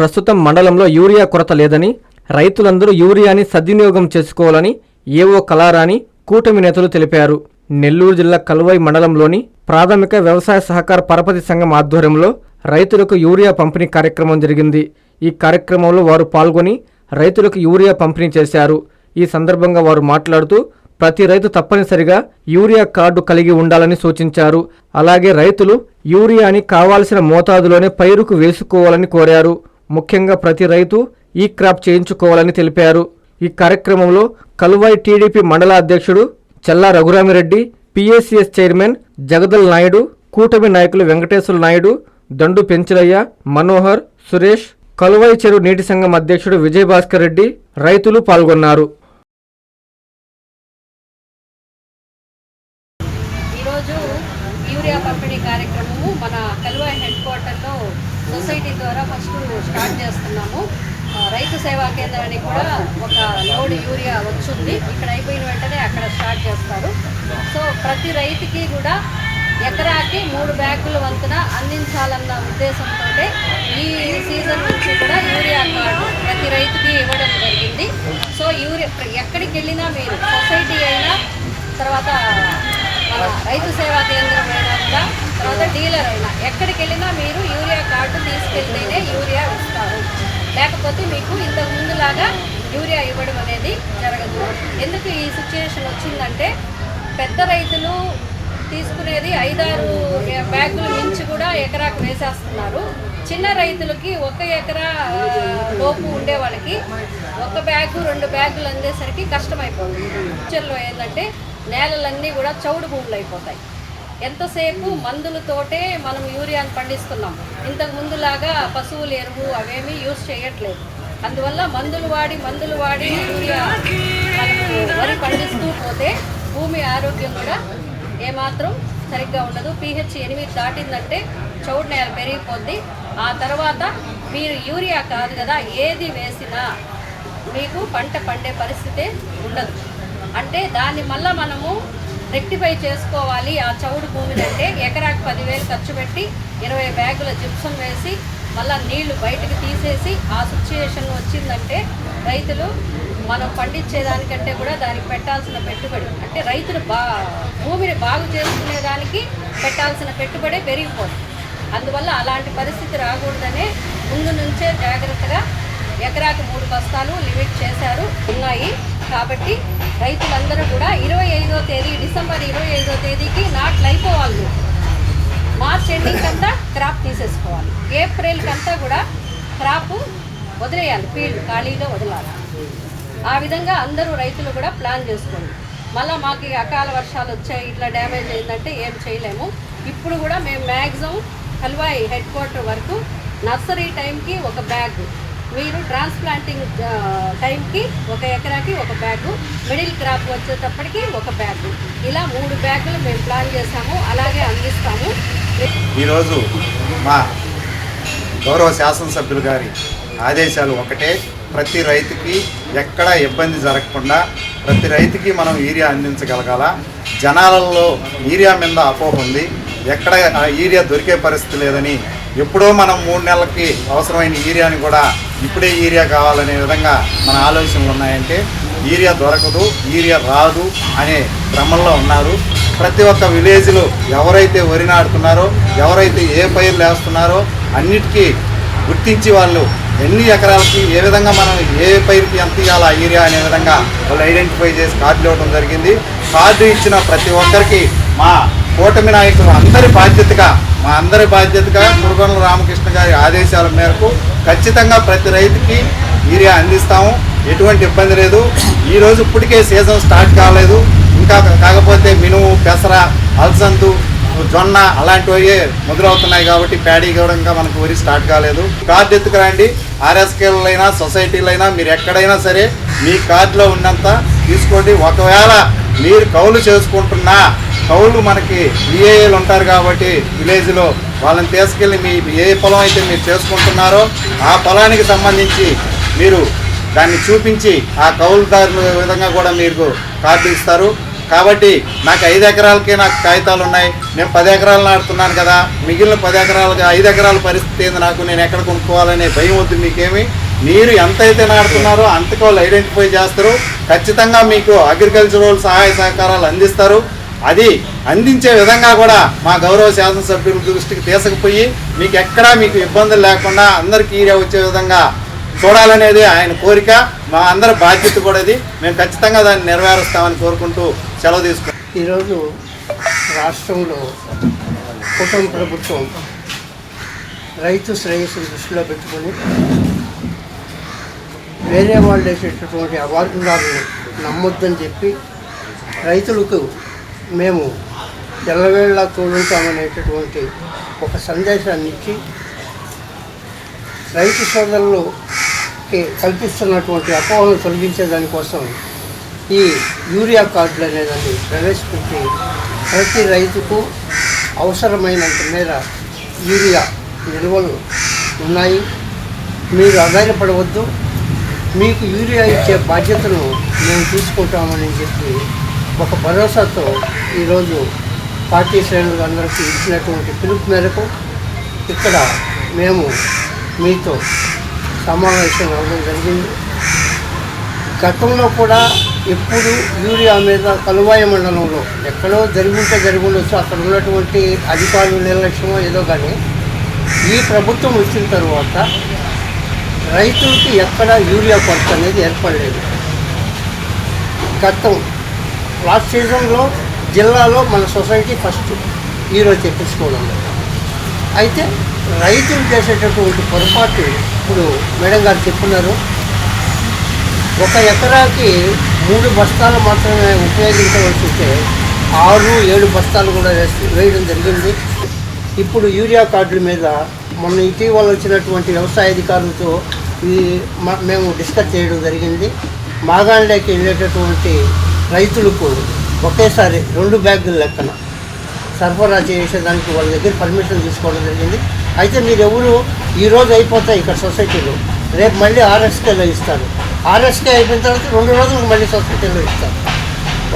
ప్రస్తుతం మండలంలో యూరియా కొరత లేదని రైతులందరూ యూరియాని సద్వినియోగం చేసుకోవాలని ఏవో కలారాని కూటమి నేతలు తెలిపారు. నెల్లూరు జిల్లా కల్వై మండలంలోని ప్రాథమిక వ్యవసాయ సహకార పరపతి సంఘం ఆధ్వర్యంలో రైతులకు యూరియా పంపిణీ కార్యక్రమం జరిగింది. ఈ కార్యక్రమంలో వారు పాల్గొని రైతులకు యూరియా పంపిణీ చేశారు. ఈ సందర్భంగా వారు మాట్లాడుతూ ప్రతి రైతు తప్పనిసరిగా యూరియా కార్డు కలిగి ఉండాలని సూచించారు. అలాగే రైతులు యూరియాని కావాల్సిన మోతాదులోనే పైరుకు వేసుకోవాలని కోరారు. ముఖ్యంగా ప్రతి రైతు ఈ క్రాప్ చేయించుకోవాలని తెలిపారు. ఈ కార్యక్రమంలో కలువాయి టీడీపీ మండల అధ్యక్షుడు చల్లా రఘురామిరెడ్డి పిఎస్సిఎస్ చైర్మన్ జగదల్ నాయుడు కూటమి నాయకులు వెంకటేశ్వర నాయుడు దండు పెంచలయ్య మనోహర్ సురేష్ కలువాయి చెరువు నీటి సంఘం అధ్యక్షుడు విజయభాస్కర్ రెడ్డి రైతులు పాల్గొన్నారు. ఈరోజు యూరియా పంపిణీ కార్యక్రమము మన కలువాయి హెడ్ క్వార్టర్లో సొసైటీ ద్వారా ఫస్ట్ స్టార్ట్ చేస్తున్నాము. రైతు సేవా కేంద్రానికి కూడా ఒక లోడ్ యూరియా వచ్చింది. ఇక్కడ అయిపోయిన వెంటనే అక్కడ స్టార్ట్ చేస్తారు. సో ప్రతి రైతుకి కూడా ఎకరాకి మూడు బ్యాగుల వంతున అందించాలన్న ఉద్దేశంతో ఈ సీజన్ నుంచి కూడా యూరియా కార్డు ప్రతి రైతుకి ఇవ్వడం జరిగింది. సో యూరియా ఎక్కడికి వెళ్ళినా మీరు సొసైటీ అయినా తర్వాత మన రైతు సేవా కేంద్రం అయినా కూడా తర్వాత డీలర్ అయినా ఎక్కడికి వెళ్ళినా మీరు యూరియా కార్డు తీసుకెళ్తేనే యూరియా ఇస్తారు. లేకపోతే మీకు ఇంతకు ముందులాగా యూరియా ఇవ్వడం అనేది జరగదు. ఎందుకు ఈ సిచ్యుయేషన్ వచ్చిందంటే పెద్ద రైతులు తీసుకునేది ఐదారు బ్యాగులు మించి కూడా ఎకరాకు వేసేస్తున్నారు. చిన్న రైతులకి ఒక ఎకరా లోపు ఉండే వాళ్ళకి ఒక బ్యాగు రెండు బ్యాగులు అందేసరికి కష్టమైపోతుంది. ఫ్యూచర్లో ఏంటంటే నేలలన్నీ కూడా చౌడు భూములు అయిపోతాయి. ఎంతసేపు మందులతోటే మనం యూరియాని పండిస్తున్నాం. ఇంతకు ముందులాగా పశువుల ఎరువు అవేమీ యూజ్ చేయట్లేదు. అందువల్ల మందులు వాడి మందులు వాడి యూరియా వరి పండిస్తూ పోతే భూమి ఆరోగ్యం కూడా ఏమాత్రం సరిగ్గా ఉండదు. పీహెచ్ ఎనిమిది దాటిందంటే చౌడు నేల పెరిగిపోద్ది. ఆ తర్వాత మీరు యూరియా కాదు కదా ఏది వేసినా మీకు పంట పండే పరిస్థితే ఉండదు. అంటే దాన్ని మళ్ళా మనము రెక్టిఫై చేసుకోవాలి. ఆ చౌడు భూమిని అంటే ఎకరాకి పదివేలు ఖర్చు పెట్టి ఇరవై బ్యాగుల జిప్సం వేసి మళ్ళీ నీళ్ళు బయటకు తీసేసి ఆ సిచ్యుయేషన్ వచ్చిందంటే రైతులు మనం పండించేదానికంటే కూడా దానికి పెట్టాల్సిన పెట్టుబడి అంటే రైతులు బా భూమిని బాగు చేసుకునేదానికి పెట్టాల్సిన పెట్టుబడే పెరిగిపోతుంది అందువల్ల అలాంటి పరిస్థితి రాకూడదనే ముందు నుంచే జాగ్రత్తగా ఎకరాకు మూడు బస్తాలు లిమిట్ చేశారు. ఉన్నాయి. కాబట్టి రైతులందరూ కూడా ఇరవై ఐదో తేదీ డిసెంబర్ ఇరవై ఐదో తేదీకి నాట్లు అయిపోవాలి మార్చ్ ఎండింగ్ అంతా క్రాప్ తీసేసుకోవాలి. ఏప్రిల్కి అంతా కూడా క్రాప్ వదిలేయాలి ఫీల్డ్ ఖాళీగా వదలాలి. ఆ విధంగా అందరూ రైతులు కూడా ప్లాన్ చేసుకోండి. మళ్ళీ మాకు అకాల వర్షాలు వచ్చాయి ఇట్లా డ్యామేజ్ అయిందంటే ఏం చేయలేము. ఇప్పుడు కూడా మేము మ్యాక్సిమం హల్వాయి హెడ్ క్వార్టర్ వరకు నర్సరీ టైంకి ఒక బ్యాగ్ మీరు ట్రాన్స్ప్లాంటింగ్ టైంకి ఒక ఎకరాకి ఒక బ్యాగు మిడిల్ క్రాప్ వచ్చేటప్పటికి ఒక బ్యాగ్. ఇలా మూడు బ్యాగులు మేము ప్లాన్ చేసాము అలాగే అందిస్తాము. ఈరోజు మా గౌరవ శాసనసభ్యులు గారి ఆదేశాలు ఒకటే. ప్రతి రైతుకి ఎక్కడా ఇబ్బంది జరగకుండా ప్రతి రైతుకి మనం యూరియా అందించగలగాల. జనాలలో యూరియా మీద అపోహ ఉంది. ఎక్కడ ఆ యూరియా దొరికే పరిస్థితి లేదని ఎప్పుడో మనం మూడు నెలలకి అవసరమైన యూరియాని కూడా ఇప్పుడే యూరియా కావాలనే విధంగా మన ఆలోచనలు ఉన్నాయంటే యూరియా దొరకదు యూరియా రాదు అనే భ్రమంలో ఉన్నారు. ప్రతి ఒక్క విలేజ్లో ఎవరైతే వరి నాటుతున్నారో ఎవరైతే ఏ పైర్లు వేస్తున్నారో అన్నిటికీ గుర్తించి వాళ్ళు ఎన్ని ఎకరాలకి ఏ విధంగా మనం ఏ పైరుకి ఎంత చేయాలో ఏరియా అనే విధంగా వాళ్ళు ఐడెంటిఫై చేసి కార్డులు ఇవ్వడం జరిగింది. కార్డు ఇచ్చిన ప్రతి ఒక్కరికి మా కూటమి నాయకులు అందరి బాధ్యతగా మా అందరి బాధ్యతగా కురుగొండల రామకృష్ణ గారి ఆదేశాల మేరకు ఖచ్చితంగా ప్రతి రైతుకి యూరియా అందిస్తాము. ఎటువంటి ఇబ్బంది లేదు. ఈ రోజు ఇప్పటికే సీజన్ స్టార్ట్ కాలేదు. ఇంకా కాకపోతే మినుము పెసర అలసందు జొన్న అలాంటివి మొదలవుతున్నాయి కాబట్టి ప్యాడీ కూడా మనకు ఊరి స్టార్ట్ కాలేదు. కార్డు ఎత్తుకురండి. ఆర్ఎస్కేలైనా సొసైటీలైనా మీరు ఎక్కడైనా సరే మీ కార్డులో ఉన్నంత తీసుకోండి. ఒకవేళ మీరు కౌలు చేసుకుంటున్నా కౌలు మనకి విఏఏలు ఉంటారు కాబట్టి విలేజ్లో వాళ్ళని తీసుకెళ్ళి మీ ఏ పొలం అయితే మీరు చేసుకుంటున్నారో ఆ పొలానికి సంబంధించి మీరు దాన్ని చూపించి ఆ కౌలుదారుల విధంగా కూడా మీకు కార్డు ఇస్తారు. కాబట్టి నాకు ఐదు ఎకరాలకే నాకు కాగితాలు ఉన్నాయి. నేను పది ఎకరాలు నాటుతున్నాను కదా. మిగిలిన పది ఎకరాలుగా ఐదు ఎకరాల పరిస్థితి ఏంది నాకు? నేను ఎక్కడ కొనుక్కోవాలనే భయం వద్దు మీకేమి? మీరు ఎంత అయితే నాటుతున్నారో అంతకు వాళ్ళు ఐడెంటిఫై చేస్తారు. ఖచ్చితంగా మీకు అగ్రికల్చరల్ సహాయ సహకారాలు అందిస్తారు. అది అందించే విధంగా కూడా మా గౌరవ శాసనసభ్యుల దృష్టికి తీసుకుపోయి మీకు ఎక్కడా మీకు ఇబ్బందులు లేకుండా అందరికీ ఈరే వచ్చే విధంగా చూడాలనేది ఆయన కోరిక. మా అందరి బాధ్యత కూడా ఇది. మేము ఖచ్చితంగా దాన్ని నెరవేరుస్తామని కోరుకుంటూ సెలవు తీసుకుంటాం ఈరోజు రాష్ట్రంలో కుటుంబ ప్రభుత్వం రైతు శ్రేయస్సు దృష్టిలో పెట్టుకొని వేరే వాళ్ళు వేసేటటువంటి అవార్డులను నమ్మొద్దని చెప్పి రైతులకు మేము ఎల్లవేళ్ళ తోడుంటామనేటటువంటి ఒక సందేశాన్ని ఇచ్చి రైతు సోదరులకి కల్పిస్తున్నటువంటి అపోహను తొలగించే దానికోసం ఈ యూరియా కార్డులు అనేదాన్ని ప్రవేశపెట్టి ప్రతి రైతుకు అవసరమైనంత మేర యూరియా నిల్వలు ఉన్నాయి. మీరు ఆధారపడవద్దు. మీకు యూరియా ఇచ్చే బాధ్యతను మేము తీసుకుంటామని చెప్పి ఒక భరోసాతో ఈరోజు పార్టీ శ్రేణులు అందరికీ ఇచ్చినటువంటి పిలుపు మేరకు ఇక్కడ మేము మీతో సమావేశం అవ్వడం జరిగింది. గతంలో కూడా ఎప్పుడు యూరియా మీద కలువాయ మండలంలో ఎక్కడో జరుగుంటే జరిగి ఉండొచ్చు అక్కడ ఉన్నటువంటి అధికారులు నిర్లక్ష్యమో ఏదో కానీ ఈ ప్రభుత్వం వచ్చిన తర్వాత రైతులకి ఎక్కడ యూరియా కొరత అనేది ఏర్పడలేదు. గతం లాస్ట్ సీజన్లో జిల్లాలో మన సొసైటీ ఫస్ట్ ఈరోజు తెప్పించుకోవడం అయితే రైతులు చేసేటటువంటి పొరపాటు ఇప్పుడు మేడం గారు చెప్పున్నారు ఒక ఎకరాకి మూడు బస్తాలు మాత్రమే ఉపయోగించవలసి వస్తే ఆరు ఏడు బస్తాలు కూడా వేసి వేయడం జరిగింది. ఇప్పుడు యూరియా కార్డుల మీద మొన్న ఇటీవల వచ్చినటువంటి వ్యవసాయ అధికారులతో ఈ మేము డిస్కస్ చేయడం జరిగింది. మాగాణిలోకి వెళ్ళేటటువంటి రైతులకు ఒకేసారి రెండు బ్యాగుల లెక్కన సరఫరా చేసేదానికి వాళ్ళ దగ్గర పర్మిషన్ తీసుకోవడం జరిగింది. అయితే మీరు ఎవరు ఈరోజు అయిపోతాయి ఇక్కడ సొసైటీలో రేపు మళ్ళీ ఆర్ఎస్కేలో ఇస్తారు. ఆర్ఎస్కే అయిపోయిన తర్వాత రెండు రోజులకు మళ్ళీ సొసైటీలో ఇస్తారు.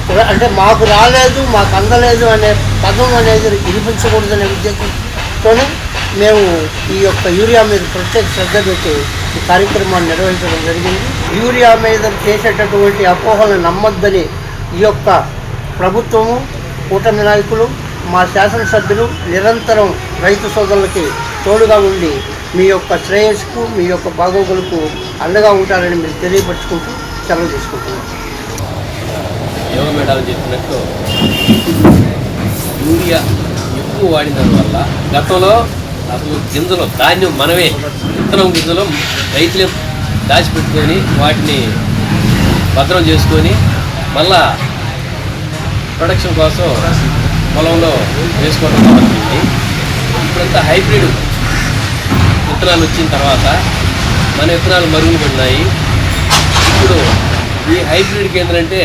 ఒకవేళ అంటే మాకు రాలేదు మాకు అందలేదు అనే పదం అనేది వినిపించకూడదనే ఉద్దేశంతోనే మేము ఈ యొక్క యూరియా మీద ప్రత్యేక శ్రద్ధ పెట్టి ఈ కార్యక్రమాన్ని నిర్వహించడం జరిగింది. యూరియా మీద చేసేటటువంటి అపోహలను నమ్మొద్దని ఈ యొక్క ప్రభుత్వము కూటమి నాయకులు మా శాసనసభ్యులు నిరంతరం రైతు సోదరులకి తోడుగా ఉండి మీ యొక్క శ్రేయస్సుకు మీ యొక్క బాగోగులకు అండగా ఉంటారని మీరు తెలియపరుచుకుంటూ సెలవు తీసుకుంటున్నాం. యోగ మేడాలు చెప్పినట్టు యూరియా ఎక్కువ వాడిన వల్ల గతంలో అసలు గింజలు ధాన్యం మనమే విత్తనం గింజలు రైతులే దాచిపెట్టుకొని వాటిని భద్రం చేసుకొని మళ్ళా ప్రొడక్షన్ కోసం పొలంలో వేసుకోవడం జరుగుతుంది. ఇప్పుడంతా హైబ్రిడ్ విత్తనాలు వచ్చిన తర్వాత మన విత్తనాలు మరుగులు పడినాయి. ఇప్పుడు ఈ హైబ్రిడ్కి ఏంటంటే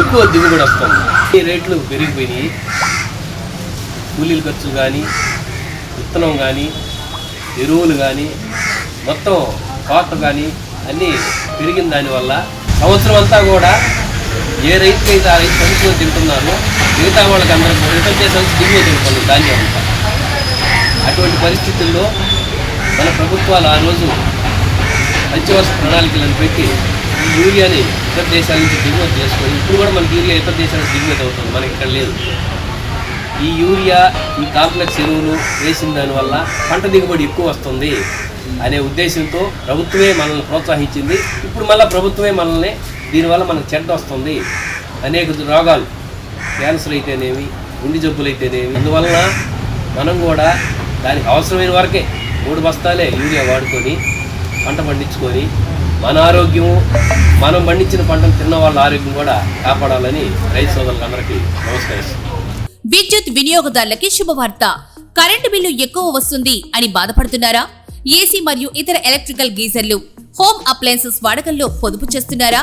ఎక్కువ దిగుబడి వస్తుంది. ఈ రేట్లు పెరిగిపోయినాయి. కూలీల ఖర్చులు కానీ విత్తనం కానీ ఎరువులు కానీ మొత్తం కాస్ట్ కానీ అన్నీ పెరిగిన దానివల్ల సంవత్సరం అంతా కూడా ఏ రైతుకైతే ఆ రైతు సంవత్సరం తింటున్నారో మిగతా వాళ్ళకి అందరూ రిటర్న్ చేసే దిగుమతి తింటుంది ధాన్యం అటువంటి పరిస్థితుల్లో మన ప్రభుత్వాలు ఆ రోజు పంచవర్ష ప్రణాళికలను పెట్టి ఈ యూరియాని ఇతర దేశాల నుంచి దిగుమతి చేసుకొని ఇప్పుడు కూడా మనకి యూరియా ఇతర దేశాలకు దిగుమతి అవుతుంది మనకి ఇక్కడ లేదు. ఈ యూరియా ఈ కాంప్లెక్స్ ఎరువులు వేసిన దానివల్ల పంట దిగుబడి ఎక్కువ వస్తుంది అనే ఉద్దేశంతో ప్రభుత్వమే మనల్ని ప్రోత్సహించింది. ఇప్పుడు మళ్ళీ ప్రభుత్వమే మనల్ని దీనివల్ల మనకు చెడ్డ వస్తుంది. అనేక రోగాలు. క్యాన్సర్ అయితేనేమి గుండె జబ్బులు అయితేనేమి అందువలన మనం కూడా దానికి అవసరమైన వరకే మూడు బస్తాలే యూరియా వాడుకొని పంట పండించుకొని మన ఆరోగ్యము మనం పండించిన పంటను తిన్న వాళ్ళ ఆరోగ్యం కూడా కాపాడాలని రైతు సోదరులందరికీ నమస్కరిస్తున్నాను విద్యుత్ వినియోగదారులకి శుభవార్త. కరెంటు బిల్లు ఎక్కువ వస్తుంది అని బాధపడుతున్నారా? ఏసీ మరియు ఇతర ఎలక్ట్రికల్ గీజర్లు హోమ్ అప్లయన్సెస్ వాడకంలో పొదుపు చేస్తున్నారా?